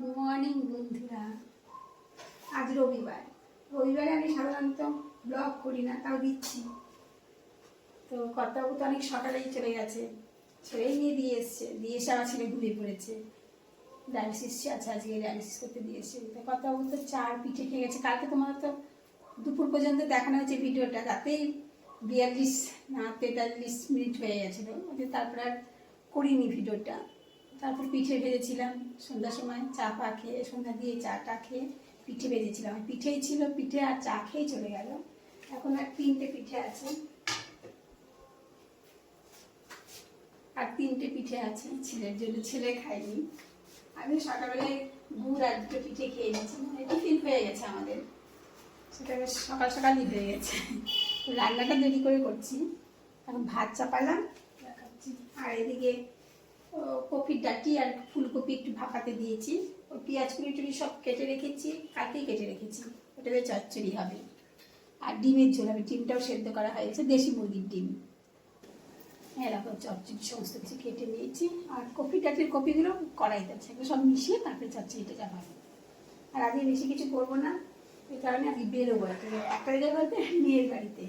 Good morning বন্ধুরা। আজ রবিবার। রবিবারে আমি সাধারণত ব্লগ করি না, তাও দিচ্ছি। তো কর্তাবাবু তো অনেক সকালেই চলে গেছে। ছেলেই নিয়ে দিয়ে এসছে। দিয়ে এসে আমার ছেলে ঘুরে পড়েছে। ডায়ালিসিস আছে আজকে ডায়ালিসিস করতে দিয়েছে তো কর্তাবাবু তো চার পিঠে খেয়ে গেছে। কালকে তোমার তো দুপুর পর্যন্ত দেখানো হয়েছে ভিডিওটা। তাতেই বিয়াল্লিশ না তেতাল্লিশ মিনিট হয়ে গেছিল। তারপর আর করিনি ভিডিওটা। তারপর পিঠে ভেজেছিলাম, সন্ধ্যার সময় চা পা খেয়ে, সন্ধ্যা দিয়ে চাটা খেয়ে পিঠে ভেজেছিলাম। পিঠেই ছিল পিঠে আর চা খেয়েই চলে গেল। এখন আর তিনটে পিঠে আছে। আর তিনটে পিঠে আছে, ছেলের জন্য ছেলে খায়নি। আমি সকালবেলায় গুড় আর দুটো পিঠে খেয়ে নিয়েছি মানে টিফিন হয়ে গেছে আমাদের। সেটা সকাল সকালই হয়ে গেছে। রান্নাটা দেরি করে করছি। এখন ভাত চাপালাম। আর এদিকে কপির ডাটি আর ফুলকপি একটু ভাপাতে দিয়েছি। ওই পেঁয়াজ কুড়ি টুড়ি সব কেটে রেখেছি, কালকেই কেটে রেখেছি। ওটাতে চচ্চড়ি হবে। আর ডিমের ঝোল হবে, ডিমটাও সেদ্ধ করা হয়েছে, দেশি মুরগির ডিম। এরকম চচ্চড়ি, সমস্ত কিছু কেটে নিয়েছি। আর কপি ডাটির কপিগুলো কড়াইতে আছে, এগুলো সব মিশিয়ে তারপরে চচ্চড়িটা চাপাবো আর আজকে বেশি কিছু করব না, এই কারণে আমি বেরোবো একটা জায়গায় বলতে মেয়ের বাড়িতে।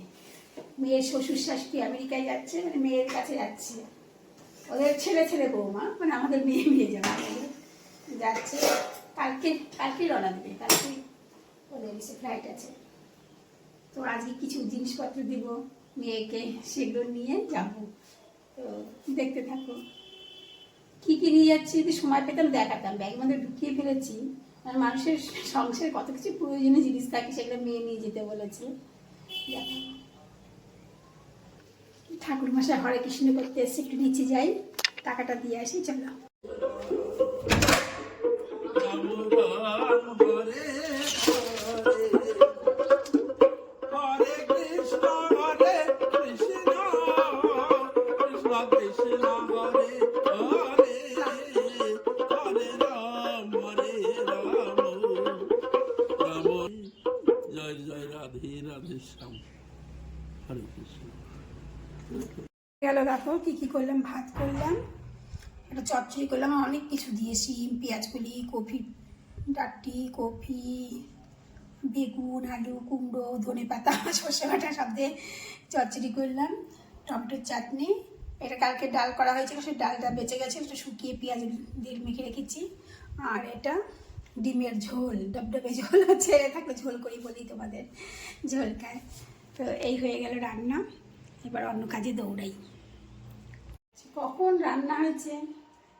মেয়ের শ্বশুর শাশুড়ি আমেরিকায় যাচ্ছে মানে মেয়ের কাছে যাচ্ছে। ওদের ছেলে ছেলে বৌমা মানে আমাদের মেয়ে মেয়ে যাবে যাচ্ছে। কালকে কালকে রওনা দেবে, কালকে ওদের এসে ফ্লাইট আছে। তো আজকে কিছু জিনিসপত্র দিব মেয়েকে, সেগুলো নিয়ে যাব। তো দেখতে থাকো। কি কি নিয়ে যাচ্ছি, যদি সময় পেতাম দেখাতাম। ব্যাগ মধ্যে ঢুকিয়ে ফেলেছি। আর মানুষের সংসারে কত কিছু প্রয়োজনীয় জিনিস থাকে, সেগুলো মেয়ে নিয়ে যেতে বলেছে। দেখাবো ঠাকুর মশাই হরে কৃষ্ণ করতে এসে একটু নিচে যাই টাকাটা দিয়ে আসি চলো। গেল দেখো, কি কি করলাম? ভাত করলাম, একটা চচ্চড়ি করলাম অনেক কিছু দিয়ে, শিম পেঁয়াজকলি কফি, ডাটি, কফি, বেগুন, আলু, কুমড়ো, ধনে পাতা, সর্ষে বাটা, সব দিয়ে চচ্চড়ি করলাম, টমেটোর চাটনি। এটা কালকে ডাল করা হয়েছিল, সেই ডালটা বেঁচে গেছে এটা শুকিয়ে পেঁয়াজ দিয়ে মেখে রেখেছি। আর এটা ডিমের ঝোল, ডবডবে ঝোল ছেড়ে থাকলে ঝোল করি বলি তোমাদের, ঝোল খায়। তো এই হয়ে গেল রান্না। এবার অন্য কাজে দৌড়াই। কখন রান্না হয়েছে?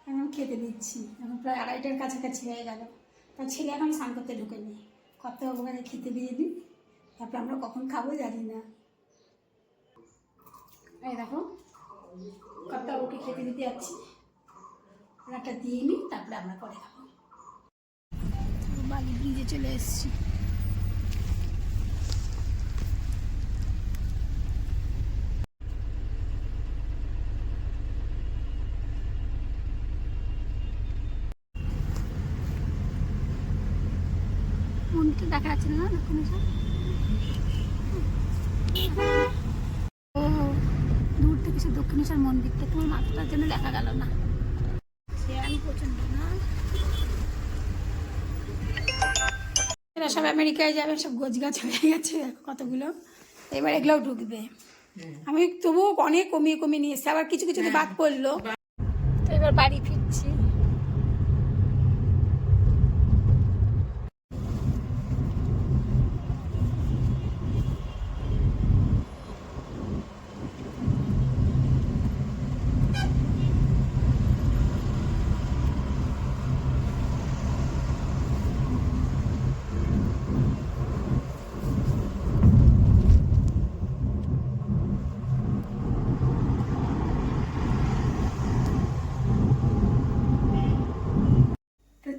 এখন খেতে দিচ্ছি। এখন প্রায় আড়াইটার কাছাকাছি হয়ে গেল। তার ছেলে এখন স্নান করতে ঢুকেনি। কত ওখানে খেতে দিয়ে দিই তারপর আমরা কখন খাব জানি না। এই দেখো কত ওকে খেতে দিতে যাচ্ছি। ওনাটা দিয়ে নিই তারপরে আমরা পরে খাব। বালি ব্রিজে চলে এসেছি। মন্দিরটা দেখা যাচ্ছে না দেখুন। ও দূর থেকে সে দক্ষিণেশ্বর মন্দিরটা তোমার মাথাটার জন্য দেখা গেল না। সে আমি প্রচণ্ড না। এরা সব আমেরিকায় যাবে সব গোছ গাছ হয়ে গেছে কতগুলো। এবার এগুলোও ঢুকবে। আমি তবুও অনেক কমিয়ে কমিয়ে নিয়ে এসেছি আবার কিছু কিছু বাদ পড়ল। তো এবার বাড়ি ফিরছি।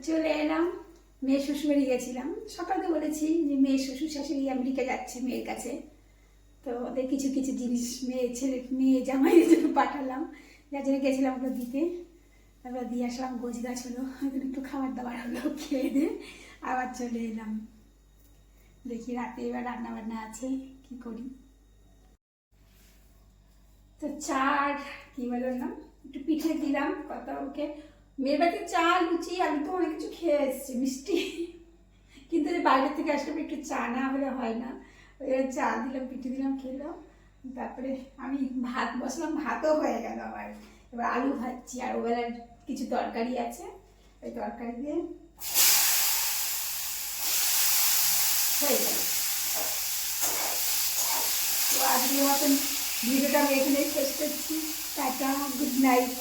চলে এলাম মেয়ে শ্বশুরবাড়ি গেছিলাম। সকালে বলেছি যে মেয়ে শ্বশুর শাশুড়ি আমেরিকা যাচ্ছে মেয়ের কাছে। তো ওদের কিছু কিছু জিনিস মেয়ে ছেলে, মেয়ে জামাইয়ের জন্য পাঠালাম। যার জন্য গেছিলাম ওগুলো দিতে। তারপর দিয়ে আসলাম, গোছ গাছ হলো। ওখানে একটু খাবার দাবার হলো, খেয়ে দিয়ে আবার চলে এলাম। দেখি রাতে এবার রান্না বান্না আছে, কি করি? তো চার কি বললাম একটু পিঠে দিলাম কত ওকে মেয়ের বাড়িতে চা, লুচি আমি তো অনেক কিছু খেয়ে এসেছি, মিষ্টি। কিন্তু বাইরে থেকে আসলে একটু চা না হলে হয় না। ওই চা দিলাম, পিঠে দিলাম খেলাম তারপরে আমি ভাত বসলাম, ভাতও হয়ে গেল আমার। এবার আলু ভাজছি, আর ওবেলার কিছু তরকারি আছে। ওই তরকারি দিয়ে হয়ে গেল। তো আজকের মতন ভিডিওটা আমি এখানেই শেষ করছি। Tata, good night.